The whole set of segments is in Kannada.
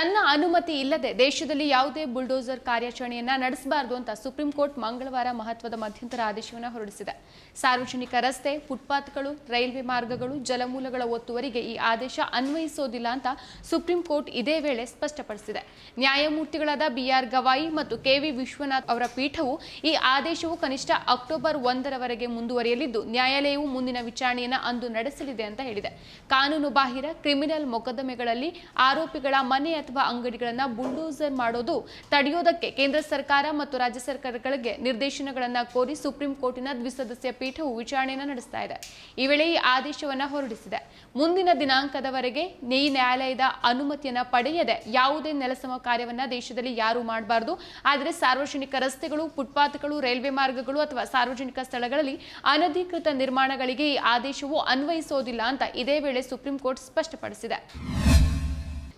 ತನ್ನ ಅನುಮತಿ ಇಲ್ಲದೆ ದೇಶದಲ್ಲಿ ಯಾವುದೇ ಬುಲ್ಡೋಸರ್ ಕಾರ್ಯಾಚರಣೆಯನ್ನ ನಡೆಸಬಾರದು ಅಂತ ಸುಪ್ರೀಂ ಕೋರ್ಟ್ ಮಂಗಳವಾರ ಮಹತ್ವದ ಮಧ್ಯಂತರ ಆದೇಶವನ್ನು ಹೊರಡಿಸಿದೆ. ಸಾರ್ವಜನಿಕ ರಸ್ತೆ, ಫುಟ್ಪಾತ್ಗಳು, ರೈಲ್ವೆ ಮಾರ್ಗಗಳು, ಜಲಮೂಲಗಳ ಒತ್ತುವರಿಗೆ ಈ ಆದೇಶ ಅನ್ವಯಿಸೋದಿಲ್ಲ ಅಂತ ಸುಪ್ರೀಂ ಕೋರ್ಟ್ ಇದೇ ವೇಳೆ ಸ್ಪಷ್ಟಪಡಿಸಿದೆ. ನ್ಯಾಯಮೂರ್ತಿಗಳಾದ ಬಿಆರ್ ಗವಾಯಿ ಮತ್ತು ಕೆವಿ ವಿಶ್ವನಾಥ್ ಅವರ ಪೀಠವು ಈ ಆದೇಶವು ಕನಿಷ್ಠ ಅಕ್ಟೋಬರ್ ಒಂದರವರೆಗೆ ಮುಂದುವರಿಯಲಿದ್ದು, ನ್ಯಾಯಾಲಯವು ಮುಂದಿನ ವಿಚಾರಣೆಯನ್ನು ಅಂದು ನಡೆಸಲಿದೆ ಅಂತ ಹೇಳಿದೆ. ಕಾನೂನು ಬಾಹಿರ, ಕ್ರಿಮಿನಲ್ ಮೊಕದ್ದಮೆಗಳಲ್ಲಿ ಆರೋಪಿಗಳ ಮನೆ ಅಥವಾ ಅಂಗಡಿಗಳನ್ನು ಬುಲ್ಡೋಸರ್ ಮಾಡೋದು ತಡೆಯೋದಕ್ಕೆ ಕೇಂದ್ರ ಸರ್ಕಾರ ಮತ್ತು ರಾಜ್ಯ ಸರ್ಕಾರಗಳಿಗೆ ನಿರ್ದೇಶನಗಳನ್ನು ಕೋರಿ ಸುಪ್ರೀಂ ಕೋರ್ಟಿನ ದ್ವಿಸದಸ್ಯ ಪೀಠವು ವಿಚಾರಣೆಯನ್ನು ನಡೆಸ್ತಾ ಇದೆ. ಈ ವೇಳೆ ಈ ಆದೇಶವನ್ನು ಹೊರಡಿಸಿದೆ. ಮುಂದಿನ ದಿನಾಂಕದವರೆಗೆ ನೇಯ್ ನ್ಯಾಯಾಲಯದ ಅನುಮತಿಯನ್ನ ಪಡೆಯದೆ ಯಾವುದೇ ನೆಲಸಮ ಕಾರ್ಯವನ್ನ ದೇಶದಲ್ಲಿ ಯಾರೂ ಮಾಡಬಾರದು. ಆದರೆ ಸಾರ್ವಜನಿಕ ರಸ್ತೆಗಳು, ಫುಟ್ಪಾತ್ಗಳು, ರೈಲ್ವೆ ಮಾರ್ಗಗಳು ಅಥವಾ ಸಾರ್ವಜನಿಕ ಸ್ಥಳಗಳಲ್ಲಿ ಅನಧಿಕೃತ ನಿರ್ಮಾಣಗಳಿಗೆ ಈ ಆದೇಶವು ಅನ್ವಯಿಸೋದಿಲ್ಲ ಅಂತ ಇದೇ ವೇಳೆ ಸುಪ್ರೀಂ ಕೋರ್ಟ್ ಸ್ಪಷ್ಟಪಡಿಸಿದೆ.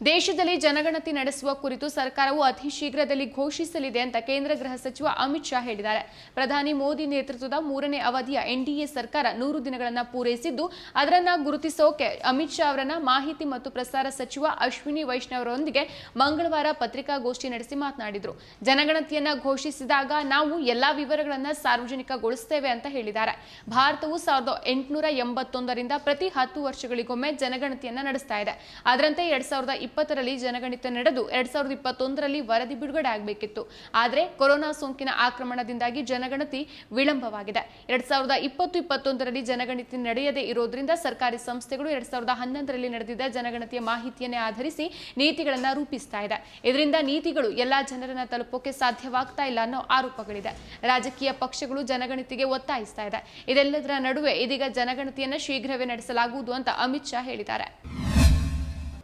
ದೇಶದಲ್ಲಿ ಜನಗಣತಿ ನಡೆಸುವ ಕುರಿತು ಸರ್ಕಾರವು ಅತಿ ಶೀಘ್ರದಲ್ಲಿ ಘೋಷಿಸಲಿದೆ ಅಂತ ಕೇಂದ್ರ ಗೃಹ ಸಚಿವ ಅಮಿತ್ ಶಾ ಹೇಳಿದ್ದಾರೆ. ಪ್ರಧಾನಿ ಮೋದಿ ನೇತೃತ್ವದ ಮೂರನೇ ಅವಧಿಯ ಎನ್ಡಿಎ ಸರ್ಕಾರ ನೂರು ದಿನಗಳನ್ನು ಪೂರೈಸಿದ್ದು, ಅದರನ್ನ ಗುರುತಿಸೋಕೆ ಅಮಿತ್ ಶಾ ಅವರನ್ನ ಮಾಹಿತಿ ಮತ್ತು ಪ್ರಸಾರ ಸಚಿವ ಅಶ್ವಿನಿ ವೈಷ್ಣವರೊಂದಿಗೆ ಮಂಗಳವಾರ ಪತ್ರಿಕಾಗೋಷ್ಠಿ ನಡೆಸಿ ಮಾತನಾಡಿದರು. ಜನಗಣತಿಯನ್ನ ಘೋಷಿಸಿದಾಗ ನಾವು ಎಲ್ಲಾ ವಿವರಗಳನ್ನ ಸಾರ್ವಜನಿಕಗೊಳಿಸುತ್ತೇವೆ ಅಂತ ಹೇಳಿದ್ದಾರೆ. ಭಾರತವು ಸಾವಿರದ ಎಂಟುನೂರ ಎಂಬತ್ತೊಂದರಿಂದ ಪ್ರತಿ ಹತ್ತು ವರ್ಷಗಳಿಗೊಮ್ಮೆ ಜನಗಣತಿಯನ್ನ ನಡೆಸ್ತಾ ಇದೆ. ಅದರಂತೆ ಎರಡ್ ಸಾವಿರದ ಇಪ್ಪತ್ತರಲ್ಲಿ ಜನಗಣತಿ ನಡೆದು ಎರಡ್ ಸಾವಿರದ ಇಪ್ಪತ್ತೊಂದರಲ್ಲಿ ವರದಿ ಬಿಡುಗಡೆ ಆಗಬೇಕಿತ್ತು. ಆದರೆ ಕೊರೋನಾ ಸೋಂಕಿನ ಆಕ್ರಮಣದಿಂದಾಗಿ ಜನಗಣತಿ ವಿಳಂಬವಾಗಿದೆ. ಎರಡ್ ಸಾವಿರದ ಇಪ್ಪತ್ತು, ಇಪ್ಪತ್ತೊಂದರಲ್ಲಿ ಜನಗಣತಿ ನಡೆಯದೇ ಇರೋದ್ರಿಂದ ಸರ್ಕಾರಿ ಸಂಸ್ಥೆಗಳು ಎರಡ್ ಸಾವಿರದ ಹನ್ನೊಂದರಲ್ಲಿ ನಡೆದಿದ್ದ ಜನಗಣತಿಯ ಮಾಹಿತಿಯನ್ನೇ ಆಧರಿಸಿ ನೀತಿಗಳನ್ನ ರೂಪಿಸ್ತಾ ಇದೆ. ಇದರಿಂದ ನೀತಿಗಳು ಎಲ್ಲಾ ಜನರನ್ನ ತಲುಪೋಕೆ ಸಾಧ್ಯವಾಗ್ತಾ ಇಲ್ಲ ಅನ್ನೋ ಆರೋಪಗಳಿದೆ. ರಾಜಕೀಯ ಪಕ್ಷಗಳು ಜನಗಣತಿಗೆ ಒತ್ತಾಯಿಸ್ತಾ ಇದೆ. ಇದೆಲ್ಲದರ ನಡುವೆ ಇದೀಗ ಜನಗಣತಿಯನ್ನ ಶೀಘ್ರವೇ ನಡೆಸಲಾಗುವುದು ಅಂತ ಅಮಿತ್ ಶಾ ಹೇಳಿದ್ದಾರೆ.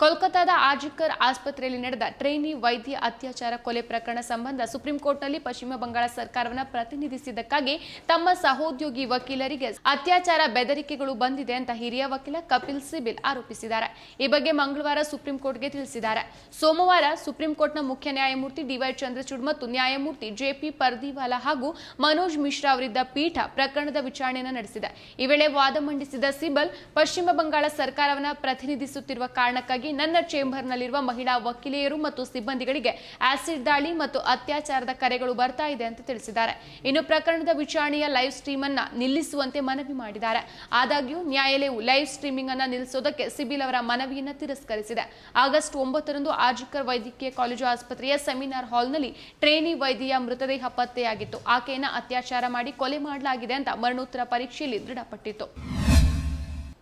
ಕೋಲ್ಕತ್ತಾದ ಆಜಿಕರ್ ಆಸ್ಪತ್ರೆಯಲ್ಲಿ ನಡೆದ ಟ್ರೈನಿ ವೈದ್ಯ ಅತ್ಯಾಚಾರ ಕೊಲೆ ಪ್ರಕರಣ ಸಂಬಂಧ ಸುಪ್ರೀಂ ಕೋರ್ಟ್ನಲ್ಲಿ ಪಶ್ಚಿಮ ಬಂಗಾಳ ಸರ್ಕಾರವನ್ನು ಪ್ರತಿನಿಧಿಸಿದ್ದಕ್ಕಾಗಿ ತಮ್ಮ ಸಹೋದ್ಯೋಗಿ ವಕೀಲರಿಗೆ ಅತ್ಯಾಚಾರ ಬೆದರಿಕೆಗಳು ಬಂದಿದೆ ಅಂತ ಹಿರಿಯ ವಕೀಲ ಕಪಿಲ್ ಸಿಬಿಲ್ ಆರೋಪಿಸಿದ್ದಾರೆ. ಈ ಬಗ್ಗೆ ಮಂಗಳವಾರ ಸುಪ್ರೀಂ ಕೋರ್ಟ್ಗೆ ತಿಳಿಸಿದ್ದಾರೆ. ಸೋಮವಾರ ಸುಪ್ರೀಂ ಕೋರ್ಟ್ನ ಮುಖ್ಯ ನ್ಯಾಯಮೂರ್ತಿ ಡಿವೈ ಚಂದ್ರಚೂಡ್ ಮತ್ತು ನ್ಯಾಯಮೂರ್ತಿ ಜೆಪಿ ಪರ್ದಿವಾಲಾ ಹಾಗೂ ಮನೋಜ್ ಮಿಶ್ರಾ ಅವರಿದ್ದ ಪೀಠ ಪ್ರಕರಣದ ವಿಚಾರಣೆಯನ್ನು ನಡೆಸಿದೆ. ಈ ವೇಳೆ ವಾದ ಮಂಡಿಸಿದ ಸಿಬಲ್ ಪಶ್ಚಿಮ ಬಂಗಾಳ ಸರ್ಕಾರವನ್ನು ಪ್ರತಿನಿಧಿಸುತ್ತಿರುವ ಕಾರಣಕ್ಕಾಗಿ ನನ್ನ ಚೇಂಬರ್ನಲ್ಲಿರುವ ಮಹಿಳಾ ವಕೀಲೆಯರು ಮತ್ತು ಸಿಬ್ಬಂದಿಗಳಿಗೆ ಆಸಿಡ್ ದಾಳಿ ಮತ್ತು ಅತ್ಯಾಚಾರದ ಕರೆಗಳು ಬರ್ತಾ ಇದೆ ಅಂತ ತಿಳಿಸಿದ್ದಾರೆ. ಇನ್ನು ಪ್ರಕರಣದ ವಿಚಾರಣೆಯ ಲೈವ್ ಸ್ಟ್ರೀಮ್ ಅನ್ನ ನಿಲ್ಲಿಸುವಂತೆ ಮನವಿ ಮಾಡಿದ್ದಾರೆ. ಆದಾಗ್ಯೂ ನ್ಯಾಯಾಲಯವು ಲೈವ್ ಸ್ಟ್ರೀಮಿಂಗ್ ಅನ್ನ ನಿಲ್ಲಿಸೋದಕ್ಕೆ ಸಿಬಿಲ್ ಅವರ ಮನವಿಯನ್ನು ತಿರಸ್ಕರಿಸಿದೆ. ಆಗಸ್ಟ್ ಒಂಬತ್ತರಂದು ಆಜಿಕರ್ ವೈದ್ಯಕೀಯ ಕಾಲೇಜು ಆಸ್ಪತ್ರೆಯ ಸೆಮಿನಾರ್ ಹಾಲ್ನಲ್ಲಿ ಟ್ರೇನಿ ವೈದ್ಯ ಮೃತದೇಹ ಪತ್ತೆಯಾಗಿತ್ತು. ಆಕೆಯನ್ನ ಅತ್ಯಾಚಾರ ಮಾಡಿ ಕೊಲೆ ಮಾಡಲಾಗಿದೆ ಅಂತ ಮರಣೋತ್ತರ ಪರೀಕ್ಷೆಯಲ್ಲಿ ದೃಢಪಟ್ಟಿತ್ತು.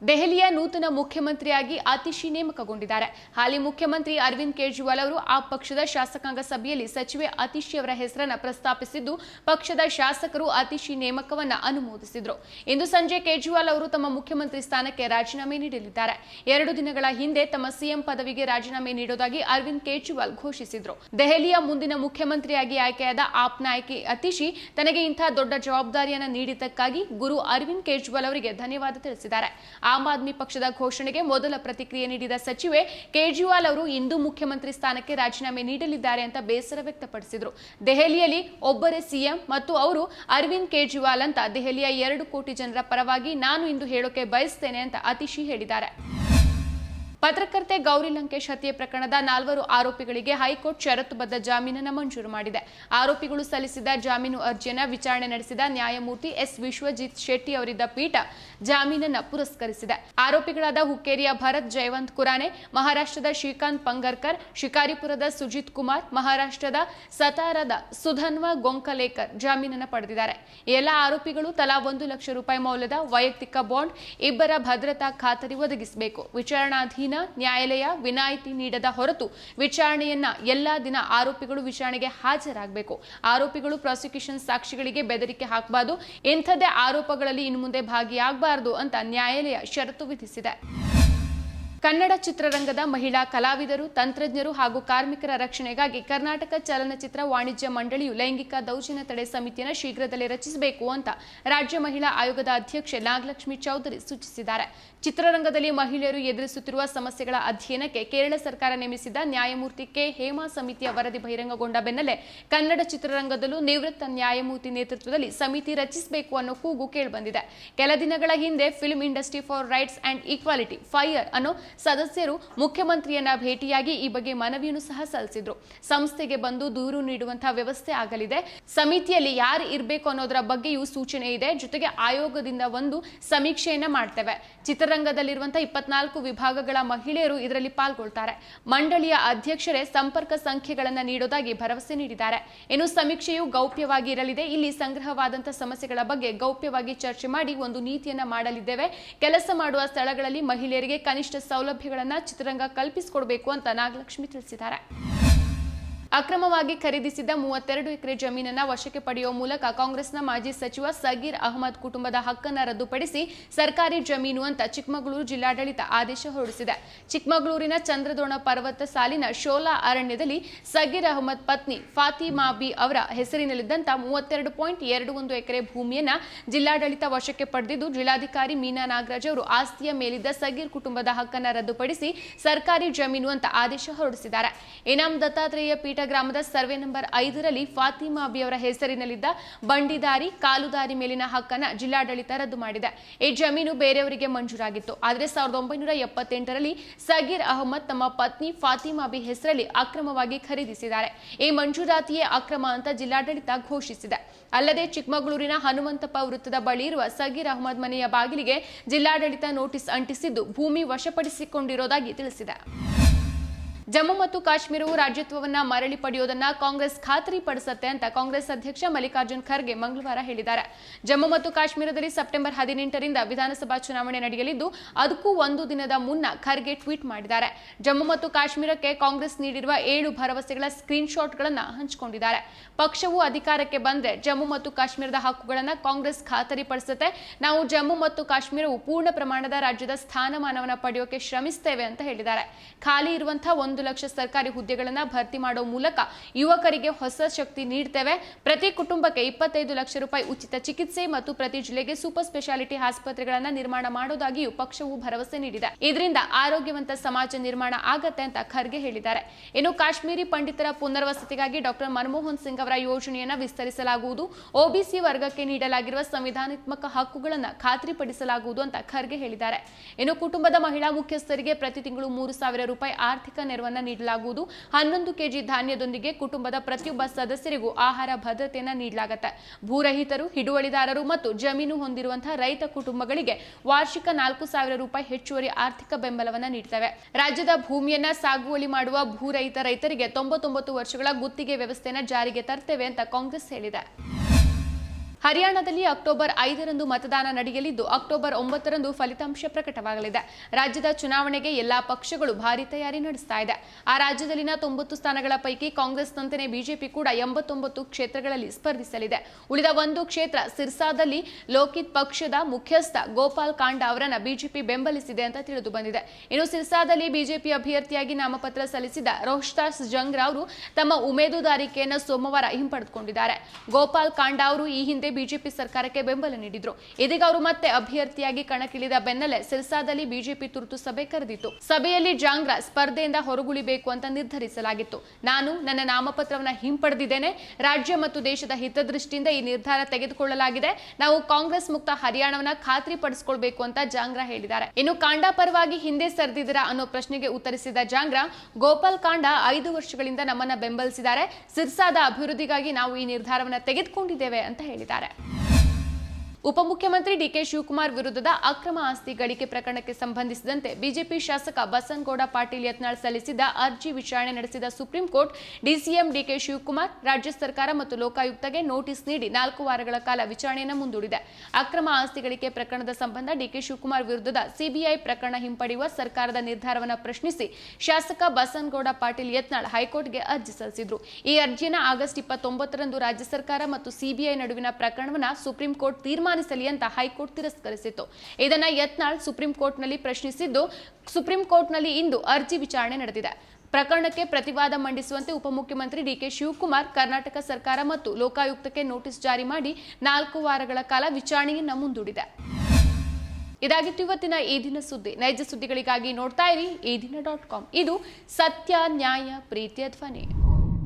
ದೆಹಲಿಯ ನೂತನ ಮುಖ್ಯಮಂತ್ರಿಯಾಗಿ ಅತಿಶಿ ನೇಮಕಗೊಂಡಿದ್ದಾರೆ. ಹಾಲಿ ಮುಖ್ಯಮಂತ್ರಿ ಅರವಿಂದ್ ಕೇಜ್ರಿವಾಲ್ ಅವರು ಆ ಪಕ್ಷದ ಶಾಸಕಾಂಗ ಸಭೆಯಲ್ಲಿ ಸಚಿವೆ ಅತಿಶಿ ಅವರ ಹೆಸರನ್ನು ಪ್ರಸ್ತಾಪಿಸಿದ್ದು, ಪಕ್ಷದ ಶಾಸಕರು ಅತಿಶಿ ನೇಮಕವನ್ನ ಅನುಮೋದಿಸಿದ್ರು. ಇಂದು ಸಂಜೆ ಕೇಜ್ರಿವಾಲ್ ಅವರು ತಮ್ಮ ಮುಖ್ಯಮಂತ್ರಿ ಸ್ಥಾನಕ್ಕೆ ರಾಜೀನಾಮೆ ನೀಡಲಿದ್ದಾರೆ. ಎರಡು ದಿನಗಳ ಹಿಂದೆ ತಮ್ಮ ಸಿಎಂ ಪದವಿಗೆ ರಾಜೀನಾಮೆ ನೀಡೋದಾಗಿ ಅರವಿಂದ್ ಕೇಜ್ರಿವಾಲ್ ಘೋಷಿಸಿದ್ರು. ದೆಹಲಿಯ ಮುಂದಿನ ಮುಖ್ಯಮಂತ್ರಿಯಾಗಿ ಆಯ್ಕೆಯಾದ ಆಪ್ ನಾಯಕಿ ಅತಿಶಿ ತನಗೆ ಇಂತಹ ದೊಡ್ಡ ಜವಾಬ್ದಾರಿಯನ್ನು ನೀಡಿದ್ದಕ್ಕಾಗಿ ಗುರು ಅರವಿಂದ್ ಕೇಜ್ರಿವಾಲ್ ಅವರಿಗೆ ಧನ್ಯವಾದ ತಿಳಿಸಿದ್ದಾರೆ. ಆಮ್ ಆದ್ಮಿ ಪಕ್ಷದ ಘೋಷಣೆಗೆ ಮೊದಲ ಪ್ರತಿಕ್ರಿಯೆ ನೀಡಿದ ಸಚಿವೆ, ಕೇಜ್ರಿವಾಲ್ ಅವರು ಇಂದು ಮುಖ್ಯಮಂತ್ರಿ ಸ್ಥಾನಕ್ಕೆ ರಾಜೀನಾಮೆ ನೀಡಲಿದ್ದಾರೆ ಅಂತ ಬೇಸರ ವ್ಯಕ್ತಪಡಿಸಿದರು. ದೆಹಲಿಯಲ್ಲಿ ಒಬ್ಬರೇ ಸಿಎಂ ಮತ್ತು ಅವರು ಅರವಿಂದ್ ಕೇಜ್ರಿವಾಲ್ ಅಂತ ದೆಹಲಿಯ ಎರಡು ಕೋಟಿ ಜನರ ಪರವಾಗಿ ನಾನು ಇಂದು ಹೇಳೋಕೆ ಬಯಸ್ತೇನೆ ಅಂತ ಅತಿಶಿ ಹೇಳಿದ್ದಾರೆ. ಪತ್ರಕರ್ತೆ ಗೌರಿ ಲಂಕೇಶ್ ಹತ್ಯೆ ಪ್ರಕರಣದ ನಾಲ್ವರು ಆರೋಪಿಗಳಿಗೆ ಹೈಕೋರ್ಟ್ ಷರತ್ತುಬದ್ಧ ಜಾಮೀನನ್ನು ಮಂಜೂರು ಮಾಡಿದೆ. ಆರೋಪಿಗಳು ಸಲ್ಲಿಸಿದ ಜಾಮೀನು ಅರ್ಜಿಯನ್ನು ವಿಚಾರಣೆ ನಡೆಸಿದ ನ್ಯಾಯಮೂರ್ತಿ ಎಸ್. ವಿಶ್ವಜಿತ್ ಶೆಟ್ಟಿ ಅವರಿದ್ದ ಪೀಠ ಜಾಮೀನನ್ನು ಪುರಸ್ಕರಿಸಿದೆ. ಆರೋಪಿಗಳಾದ ಹುಕ್ಕೇರಿಯ ಭರತ್ ಜಯವಂತ್ ಕುರಾನೆ, ಮಹಾರಾಷ್ಟ್ರದ ಶ್ರೀಕಾಂತ್ ಪಂಗರ್ಕರ್, ಶಿಕಾರಿಪುರದ ಸುಜಿತ್ ಕುಮಾರ್, ಮಹಾರಾಷ್ಟ್ರದ ಸತಾರದ ಸುಧನ್ವ ಗೊಂಕಲೇಕರ್ ಜಾಮೀನನ್ನು ಪಡೆದಿದ್ದಾರೆ. ಎಲ್ಲ ಆರೋಪಿಗಳು ತಲಾ ಒಂದು ಲಕ್ಷ ರೂಪಾಯಿ ಮೌಲ್ಯದ ವೈಯಕ್ತಿಕ ಬಾಂಡ್, ಇಬ್ಬರ ಭದ್ರತಾ ಖಾತರಿ ಒದಗಿಸಬೇಕು. ವಿಚಾರಣಾಧೀನ ನ್ಯಾಯಾಲಯ ವಿನಾಯಿತಿ ನೀಡದ ಹೊರತು ವಿಚಾರಣೆಯನ್ನ ಎಲ್ಲಾ ದಿನ ಆರೋಪಿಗಳು ವಿಚಾರಣೆಗೆ ಹಾಜರಾಗಬೇಕು. ಆರೋಪಿಗಳು ಪ್ರಾಸಿಕ್ಯೂಷನ್ ಸಾಕ್ಷಿಗಳಿಗೆ ಬೆದರಿಕೆ ಹಾಕಬಾರದು. ಇಂಥದ್ದೇ ಆರೋಪಗಳಲ್ಲಿ ಇನ್ನು ಮುಂದೆ ಭಾಗಿಯಾಗಬಾರದು ಅಂತ ನ್ಯಾಯಾಲಯ ಷರತ್ತು ವಿಧಿಸಿದೆ. ಕನ್ನಡ ಚಿತ್ರರಂಗದ ಮಹಿಳಾ ಕಲಾವಿದರು, ತಂತ್ರಜ್ಞರು ಹಾಗೂ ಕಾರ್ಮಿಕರ ರಕ್ಷಣೆಗಾಗಿ ಕರ್ನಾಟಕ ಚಲನಚಿತ್ರ ವಾಣಿಜ್ಯ ಮಂಡಳಿಯು ಲೈಂಗಿಕ ದೌರ್ಜನ್ಯ ತಡೆ ಸಮಿತಿಯನ್ನು ಶೀಘ್ರದಲ್ಲೇ ರಚಿಸಬೇಕು ಅಂತ ರಾಜ್ಯ ಮಹಿಳಾ ಆಯೋಗದ ಅಧ್ಯಕ್ಷೆ ನಾಗಲಕ್ಷ್ಮಿ ಚೌಧರಿ ಸೂಚಿಸಿದ್ದಾರೆ. ಚಿತ್ರರಂಗದಲ್ಲಿ ಮಹಿಳೆಯರು ಎದುರಿಸುತ್ತಿರುವ ಸಮಸ್ಯೆಗಳ ಅಧ್ಯಯನಕ್ಕೆ ಕೇರಳ ಸರ್ಕಾರ ನೇಮಿಸಿದ ನ್ಯಾಯಮೂರ್ತಿ ಕೆ. ಹೇಮಾ ಸಮಿತಿಯ ವರದಿ ಬಹಿರಂಗಗೊಂಡ ಬೆನ್ನಲ್ಲೇ ಕನ್ನಡ ಚಿತ್ರರಂಗದಲ್ಲೂ ನಿವೃತ್ತ ನ್ಯಾಯಮೂರ್ತಿ ನೇತೃತ್ವದಲ್ಲಿ ಸಮಿತಿ ರಚಿಸಬೇಕು ಅನ್ನೋ ಕೂಗು ಕೇಳಿಬಂದಿದೆ. ಕೆಲ ದಿನಗಳ ಹಿಂದೆ film industry for rights and equality, FIRE ಅನ್ನೋ ಸದಸ್ಯರು ಮುಖ್ಯಮಂತ್ರಿಯನ್ನ ಭೇಟಿಯಾಗಿ ಈ ಬಗ್ಗೆ ಮನವಿಯನ್ನು ಸಹ ಸಲ್ಲಿಸಿದ್ರು. ಸಂಸ್ಥೆಗೆ ಬಂದು ದೂರು ನೀಡುವಂತಹ ವ್ಯವಸ್ಥೆ ಆಗಲಿದೆ. ಸಮಿತಿಯಲ್ಲಿ ಯಾರು ಇರಬೇಕು ಅನ್ನೋದರ ಬಗ್ಗೆಯೂ ಸೂಚನೆ ಇದೆ. ಜೊತೆಗೆ ಆಯೋಗದಿಂದ ಒಂದು ಸಮೀಕ್ಷೆಯನ್ನ ಮಾಡ್ತೇವೆ. ಚಿತ್ರರಂಗದಲ್ಲಿರುವಂತಹ ಇಪ್ಪತ್ನಾಲ್ಕು ವಿಭಾಗಗಳ ಮಹಿಳೆಯರು ಇದರಲ್ಲಿ ಪಾಲ್ಗೊಳ್ತಾರೆ. ಮಂಡಳಿಯ ಅಧ್ಯಕ್ಷರೇ ಸಂಪರ್ಕ ಸಂಖ್ಯೆಗಳನ್ನು ನೀಡೋದಾಗಿ ಭರವಸೆ ನೀಡಿದ್ದಾರೆ. ಇನ್ನು ಸಮೀಕ್ಷೆಯು ಗೌಪ್ಯವಾಗಿ ಇರಲಿದೆ. ಇಲ್ಲಿ ಸಂಗ್ರಹವಾದಂತಹ ಸಮಸ್ಯೆಗಳ ಬಗ್ಗೆ ಗೌಪ್ಯವಾಗಿ ಚರ್ಚೆ ಮಾಡಿ ಒಂದು ನೀತಿಯನ್ನ ಮಾಡಲಿದ್ದೇವೆ. ಕೆಲಸ ಮಾಡುವ ಸ್ಥಳಗಳಲ್ಲಿ ಮಹಿಳೆಯರಿಗೆ ಕನಿಷ್ಠ ಸೌಲಭ್ಯಗಳನ್ನ ಚಿತ್ರರಂಗ ಕಲ್ಪಿಸಿಕೊಡಬೇಕು ಅಂತ ನಾಗಲಕ್ಷ್ಮಿ ತಿಳಿಸಿದ್ದಾರೆ. ಅಕ್ರಮವಾಗಿ ಖರೀದಿಸಿದ್ದ ಮೂವತ್ತೆರಡು ಎಕರೆ ಜಮೀನನ್ನ ವಶಕ್ಕೆ ಪಡೆಯುವ ಮೂಲಕ ಕಾಂಗ್ರೆಸ್ನ ಮಾಜಿ ಸಚಿವ ಸಗೀರ್ ಅಹಮದ್ ಕುಟುಂಬದ ಹಕ್ಕನ್ನು ರದ್ದುಪಡಿಸಿ ಸರ್ಕಾರಿ ಜಮೀನು ಅಂತ ಚಿಕ್ಕಮಗಳೂರು ಜಿಲ್ಲಾಡಳಿತ ಆದೇಶ ಹೊರಡಿಸಿದೆ. ಚಿಕ್ಕಮಗಳೂರಿನ ಚಂದ್ರದೋಣ ಪರ್ವತ ಸಾಲಿನ ಶೋಲಾ ಅರಣ್ಯದಲ್ಲಿ ಸಗೀರ್ ಅಹಮದ್ ಪತ್ನಿ ಫಾತಿಮಾ ಬಿ ಅವರ ಹೆಸರಿನಲ್ಲಿದ್ದಂತ ಮೂವತ್ತೆರಡು ಪಾಯಿಂಟ್ ಎರಡು ಒಂದು ಎಕರೆ ಭೂಮಿಯನ್ನ ಜಿಲ್ಲಾಡಳಿತ ವಶಕ್ಕೆ ಪಡೆದಿದ್ದು, ಜಿಲ್ಲಾಧಿಕಾರಿ ಮೀನಾ ನಾಗರಾಜ್ ಅವರು ಆಸ್ತಿಯ ಮೇಲಿದ್ದ ಸಗೀರ್ ಕುಟುಂಬದ ಹಕ್ಕನ್ನು ರದ್ದುಪಡಿಸಿ ಸರ್ಕಾರಿ ಜಮೀನು ಅಂತ ಆದೇಶ ಹೊರಡಿಸಿದ್ದಾರೆ. ಇನಾಮ್ ದತ್ತಾತ್ರೇಯ ಪೀಠ ಗ್ರಾಮದ ಸರ್ವೆ ನಂಬರ್ ಐದರಲ್ಲಿ ಫಾತಿಮಾ ಅಬಿಯವರ ಹೆಸರಿನಲ್ಲಿದ್ದ ಬಂಡಿದಾರಿ, ಕಾಲುದಾರಿ ಮೇಲಿನ ಹಕ್ಕನ್ನ ಜಿಲ್ಲಾಡಳಿತ ರದ್ದು ಮಾಡಿದೆ. ಈ ಜಮೀನು ಬೇರೆಯವರಿಗೆ ಮಂಜೂರಾಗಿತ್ತು. ಆದರೆ ಸಾವಿರದ ಒಂಬೈನೂರ ಎಪ್ಪತ್ತೆಂಟರಲ್ಲಿ ಸಗೀರ್ ಅಹಮದ್ ತಮ್ಮ ಪತ್ನಿ ಫಾತಿಮಾ ಅಬಿ ಹೆಸರಲ್ಲಿ ಅಕ್ರಮವಾಗಿ ಖರೀದಿಸಿದ್ದಾರೆ. ಈ ಮಂಜೂರಾತಿಯೇ ಅಕ್ರಮ ಅಂತ ಜಿಲ್ಲಾಡಳಿತ ಘೋಷಿಸಿದೆ. ಅಲ್ಲದೆ ಚಿಕ್ಕಮಗಳೂರಿನ ಹನುಮಂತಪ್ಪ ವೃತ್ತದ ಬಳಿ ಇರುವ ಸಗೀರ್ ಅಹಮದ್ ಮನೆಯ ಬಾಗಿಲಿಗೆ ಜಿಲ್ಲಾಡಳಿತ ನೋಟಿಸ್ ಅಂಟಿಸಿದ್ದು ಭೂಮಿ ವಶಪಡಿಸಿಕೊಂಡಿರೋದಾಗಿ ತಿಳಿಸಿದೆ. ಜಮ್ಮು ಮತ್ತು ಕಾಶ್ಮೀರವು ರಾಜ್ಯತ್ವವನ್ನ ಮರಳಿ ಪಡೆಯೋದನ್ನ ಕಾಂಗ್ರೆಸ್ ಖಾತರಿ ಪಡಿಸುತ್ತೆ ಅಂತ ಕಾಂಗ್ರೆಸ್ ಅಧ್ಯಕ್ಷ ಮಲ್ಲಿಕಾರ್ಜುನ್ ಖರ್ಗೆ ಮಂಗಳವಾರ ಹೇಳಿದ್ದಾರೆ. ಜಮ್ಮು ಮತ್ತು ಕಾಶ್ಮೀರದಲ್ಲಿ ಸೆಪ್ಟೆಂಬರ್ ಹದಿನೆಂಟರಿಂದ ವಿಧಾನಸಭಾ ಚುನಾವಣೆ ನಡೆಯಲಿದ್ದು, ಅದಕ್ಕೂ ಒಂದು ದಿನದ ಮುನ್ನ ಖರ್ಗೆ ಟ್ವೀಟ್ ಮಾಡಿದ್ದಾರೆ. ಜಮ್ಮು ಮತ್ತು ಕಾಶ್ಮೀರಕ್ಕೆ ಕಾಂಗ್ರೆಸ್ ನೀಡಿರುವ ಏಳು ಭರವಸೆಗಳ ಸ್ಕ್ರೀನ್ ಶಾಟ್ಗಳನ್ನು ಹಂಚಿಕೊಂಡಿದ್ದಾರೆ. ಪಕ್ಷವು ಅಧಿಕಾರಕ್ಕೆ ಬಂದರೆ ಜಮ್ಮು ಮತ್ತು ಕಾಶ್ಮೀರದ ಹಕ್ಕುಗಳನ್ನು ಕಾಂಗ್ರೆಸ್ ಖಾತರಿಪಡಿಸುತ್ತೆ ನಾವು ಜಮ್ಮು ಮತ್ತು ಕಾಶ್ಮೀರವು ಪೂರ್ಣ ಪ್ರಮಾಣದ ರಾಜ್ಯದ ಸ್ಥಾನಮಾನವನ್ನು ಪಡೆಯೋಕೆ ಶ್ರಮಿಸುತ್ತೇವೆ ಅಂತ ಹೇಳಿದ್ದಾರೆ. ಖಾಲಿ ಇರುವಂತಹ ಒಂದು ಲಕ್ಷ ಸರ್ಕಾರಿ ಹುದ್ದೆಗಳನ್ನ ಭರ್ತಿ ಮಾಡೋ ಮೂಲಕ ಯುವಕರಿಗೆ ಹೊಸ ಶಕ್ತಿ ನೀಡ್ತೇವೆ. ಪ್ರತಿ ಕುಟುಂಬಕ್ಕೆ ಇಪ್ಪತ್ತೈದು ಲಕ್ಷ ರೂಪಾಯಿ ಉಚಿತ ಚಿಕಿತ್ಸೆ ಮತ್ತು ಪ್ರತಿ ಜಿಲ್ಲೆಗೆ ಸೂಪರ್ ಸ್ಪೆಷಾಲಿಟಿ ಆಸ್ಪತ್ರೆಗಳನ್ನ ನಿರ್ಮಾಣ ಮಾಡೋದಾಗಿಯೂ ಪಕ್ಷವು ಭರವಸೆ ನೀಡಿದೆ. ಇದರಿಂದ ಆರೋಗ್ಯವಂತ ಸಮಾಜ ನಿರ್ಮಾಣ ಆಗತ್ತೆ ಅಂತ ಖರ್ಗೆ ಹೇಳಿದ್ದಾರೆ. ಇನ್ನು ಕಾಶ್ಮೀರಿ ಪಂಡಿತರ ಪುನರ್ವಸತಿಗಾಗಿ ಡಾಕ್ಟರ್ ಮನಮೋಹನ್ ಸಿಂಗ್ ಅವರ ಯೋಜನೆಯನ್ನ ವಿಸ್ತರಿಸಲಾಗುವುದು. ಒಬಿಸಿ ವರ್ಗಕ್ಕೆ ನೀಡಲಾಗಿರುವ ಸಂವಿಧಾನಾತ್ಮಕ ಹಕ್ಕುಗಳನ್ನು ಖಾತ್ರಿಪಡಿಸಲಾಗುವುದು ಅಂತ ಖರ್ಗೆ ಹೇಳಿದ್ದಾರೆ. ಇನ್ನು ಕುಟುಂಬದ ಮಹಿಳಾ ಮುಖ್ಯಸ್ಥರಿಗೆ ಪ್ರತಿ ತಿಂಗಳು ಮೂರು ಸಾವಿರ ರೂಪಾಯಿ ಆರ್ಥಿಕ ನೆರವನ್ನ ನೀಡಲಾಗುವುದು. ಹನ್ನೊಂದು ಕೆಜಿ ಧಾನ್ಯದೊಂದಿಗೆ ಕುಟುಂಬದ ಪ್ರತಿಯೊಬ್ಬ ಸದಸ್ಯರಿಗೂ ಆಹಾರ ಭದ್ರತೆಯನ್ನ ನೀಡಲಾಗುತ್ತೆ. ಭೂರಹಿತರು, ಹಿಡುವಳಿದಾರರು ಮತ್ತು ಜಮೀನು ಹೊಂದಿರುವಂತಹ ರೈತ ಕುಟುಂಬಗಳಿಗೆ ವಾರ್ಷಿಕ ನಾಲ್ಕು ಸಾವಿರ ರೂಪಾಯಿ ಹೆಚ್ಚುವರಿ ಆರ್ಥಿಕ ಬೆಂಬಲವನ್ನ ನೀಡುತ್ತವೆ ರಾಜ್ಯದ ಭೂಮಿಯನ್ನ ಸಾಗುವಳಿ ಮಾಡುವ ಭೂರಹಿತ ರೈತರಿಗೆ ತೊಂಬತ್ತೊಂಬತ್ತು ವರ್ಷಗಳ ಗುತ್ತಿಗೆ ವ್ಯವಸ್ಥೆಯನ್ನು ಜಾರಿಗೆ ತರ್ತೇವೆ ಅಂತ ಕಾಂಗ್ರೆಸ್ ಹೇಳಿದೆ. ಹರಿಯಾಣದಲ್ಲಿ ಅಕ್ಟೋಬರ್ ಐದರಂದು ಮತದಾನ ನಡೆಯಲಿದ್ದು, ಅಕ್ಟೋಬರ್ ಒಂಬತ್ತರಂದು ಫಲಿತಾಂಶ ಪ್ರಕಟವಾಗಲಿದೆ. ರಾಜ್ಯದ ಚುನಾವಣೆಗೆ ಎಲ್ಲಾ ಪಕ್ಷಗಳು ಭಾರಿ ತಯಾರಿ ನಡೆಸ್ತಾ ಇದೆ. ಆ ರಾಜ್ಯದಲ್ಲಿನ ತೊಂಬತ್ತು ಸ್ಥಾನಗಳ ಪೈಕಿ ಕಾಂಗ್ರೆಸ್ನಂತೆಯೇ ಬಿಜೆಪಿ ಕೂಡ ಎಂಬತ್ತೊಂಬತ್ತು ಕ್ಷೇತ್ರಗಳಲ್ಲಿ ಸ್ಪರ್ಧಿಸಲಿದೆ. ಉಳಿದ ಒಂದು ಕ್ಷೇತ್ರ ಸಿರ್ಸಾದಲ್ಲಿ ಲೋಕಿತ್ ಪಕ್ಷದ ಮುಖ್ಯಸ್ಥ ಗೋಪಾಲ್ ಕಾಂಡ ಅವರನ್ನ ಬಿಜೆಪಿ ಬೆಂಬಲಿಸಿದೆ ಅಂತ ತಿಳಿದು ಬಂದಿದೆ. ಇನ್ನು ಸಿರ್ಸಾದಲ್ಲಿ ಬಿಜೆಪಿ ಅಭ್ಯರ್ಥಿಯಾಗಿ ನಾಮಪತ್ರ ಸಲ್ಲಿಸಿದ ರೋಹ್ತಾಸ್ ಜಂಗ್ರ ಅವರು ತಮ್ಮ ಉಮೇದುದಾರಿಕೆಯನ್ನು ಸೋಮವಾರ ಹಿಂಪಡೆದುಕೊಂಡಿದ್ದಾರೆ. ಗೋಪಾಲ್ ಕಾಂಡ ಅವರು ಈ ಹಿಂದೆ ಬಿಜೆಪಿ ಸರ್ಕಾರಕ್ಕೆ ಬೆಂಬಲ ನೀಡಿದ್ರು. ಇದೀಗ ಅವರು ಮತ್ತೆ ಅಭ್ಯರ್ಥಿಯಾಗಿ ಕಣಕ್ಕಿಳಿದ ಬೆನ್ನಲ್ಲೇ ಸಿರ್ಸಾದಲ್ಲಿ ಬಿಜೆಪಿ ತುರ್ತು ಸಭೆ ಕರೆದಿತ್ತು. ಸಭೆಯಲ್ಲಿ ಜಾಂಗ್ರಾ ಸ್ಪರ್ಧೆಯಿಂದ ಹೊರಗುಳಿಬೇಕು ಅಂತ ನಿರ್ಧರಿಸಲಾಗಿತ್ತು. ನಾನು ನನ್ನ ನಾಮಪತ್ರವನ್ನ ಹಿಂಪಡೆದಿದ್ದೇನೆ. ರಾಜ್ಯ ಮತ್ತು ದೇಶದ ಹಿತದೃಷ್ಟಿಯಿಂದ ಈ ನಿರ್ಧಾರ ತೆಗೆದುಕೊಳ್ಳಲಾಗಿದೆ. ನಾವು ಕಾಂಗ್ರೆಸ್ ಮುಕ್ತ ಹರಿಯಾಣವನ್ನ ಖಾತ್ರಿಪಡಿಸಿಕೊಳ್ಬೇಕು ಅಂತ ಜಾಂಗ್ರಾ ಹೇಳಿದ್ದಾರೆ. ಇನ್ನು ಕಾಂಡಾ ಪರವಾಗಿ ಹಿಂದೆ ಸರಿದಿದ್ದೀರಾ ಅನ್ನೋ ಪ್ರಶ್ನೆಗೆ ಉತ್ತರಿಸಿದ ಜಾಂಗ್ರಾ, ಗೋಪಾಲ್ ಕಾಂಡ ಐದು ವರ್ಷಗಳಿಂದ ನಮ್ಮನ್ನ ಬೆಂಬಲಿಸಿದ್ದಾರೆ. ಸಿರ್ಸಾದ ಅಭಿವೃದ್ಧಿಗಾಗಿ ನಾವು ಈ ನಿರ್ಧಾರವನ್ನ ತೆಗೆದುಕೊಂಡಿದ್ದೇವೆ ಅಂತ ಹೇಳಿದ್ದಾರೆ. it. ಉಪಮುಖ್ಯಮಂತ್ರಿ ಡಿಕೆ ಶಿವಕುಮಾರ್ ವಿರುದ್ಧದ ಅಕ್ರಮ ಆಸ್ತಿ ಗಳಿಕೆ ಪ್ರಕರಣಕ್ಕೆ ಸಂಬಂಧಿಸಿದಂತೆ ಬಿಜೆಪಿ ಶಾಸಕ ಬಸನಗೌಡ ಪಾಟೀಲ್ ಯತ್ನಾಳ್ ಸಲ್ಲಿಸಿದ್ದ ಅರ್ಜಿ ವಿಚಾರಣೆ ನಡೆಸಿದ supreme court DCM DK Shivakumar, ರಾಜ್ಯ ಸರ್ಕಾರ ಮತ್ತು ಲೋಕಾಯುಕ್ತಗೆ ನೋಟಿಸ್ ನೀಡಿ ನಾಲ್ಕು ವಾರಗಳ ಕಾಲ ವಿಚಾರಣೆಯನ್ನು ಮುಂದೂಡಿದೆ. ಅಕ್ರಮ ಆಸ್ತಿ ಗಳಿಕೆ ಪ್ರಕರಣದ ಸಂಬಂಧ ಡಿಕೆ ಶಿವಕುಮಾರ್ ವಿರುದ್ಧದ ಸಿಬಿಐ ಪ್ರಕರಣ ಹಿಂಪಡೆಯುವ ಸರ್ಕಾರದ ನಿರ್ಧಾರವನ್ನು ಪ್ರಶ್ನಿಸಿ ಶಾಸಕ ಬಸನಗೌಡ ಪಾಟೀಲ್ ಯತ್ನಾಳ್ ಹೈಕೋರ್ಟ್ಗೆ ಅರ್ಜಿ ಸಲ್ಲಿಸಿದ್ರು. ಈ ಅರ್ಜಿಯನ್ನು ಆಗಸ್ಟ್ ಇಪ್ಪತ್ತೊಂಬತ್ತರಂದು ರಾಜ್ಯ ಸರ್ಕಾರ ಮತ್ತು ಸಿಬಿಐ ನಡುವಿನ ಪ್ರಕರಣವನ್ನು ಸುಪ್ರೀಂ ಕೋರ್ಟ್ ತೀರ್ಮಾನಿಸಲಿ ಅಂತ ಹೈಕೋರ್ಟ್ ತಿರಸ್ಕರಿಸಿತ್ತು. ಇದನ್ನ ಯತ್ನಾಳ್ ಸುಪ್ರೀಂ ಕೋರ್ಟ್ನಲ್ಲಿ ಪ್ರಶ್ನಿಸಿದ್ದು, ಸುಪ್ರೀಂ ಕೋರ್ಟ್ನಲ್ಲಿ ಇಂದು ಅರ್ಜಿ ವಿಚಾರಣೆ ನಡೆದಿದೆ. ಪ್ರಕರಣಕ್ಕೆ ಪ್ರತಿವಾದ ಮಂಡಿಸುವಂತೆ ಉಪಮುಖ್ಯಮಂತ್ರಿ ಡಿಕೆ ಶಿವಕುಮಾರ್ ಕರ್ನಾಟಕ ಸರ್ಕಾರ ಮತ್ತು ಲೋಕಾಯುಕ್ತಕ್ಕೆ ನೋಟಿಸ್ ಜಾರಿ ಮಾಡಿ ನಾಲ್ಕು ವಾರಗಳ ಕಾಲ ವಿಚಾರಣೆಯನ್ನ ಮುಂದೂಡಿದೆ. ಇದಾಗಿತ್ತು ಇವತ್ತಿನ ಈ ದಿನ ಸುದ್ದಿ. ನೈಜ ಸುದ್ದಿಗಳಿಗಾಗಿ ನೋಡ್ತಾ ಇರಿ, ಈ ದಿನ ಡಾಟ್ ಕಾಮ್. ಇದು ಸತ್ಯ, ನ್ಯಾಯ ಪ್ರೀತಿಯ ಧ್ವನಿ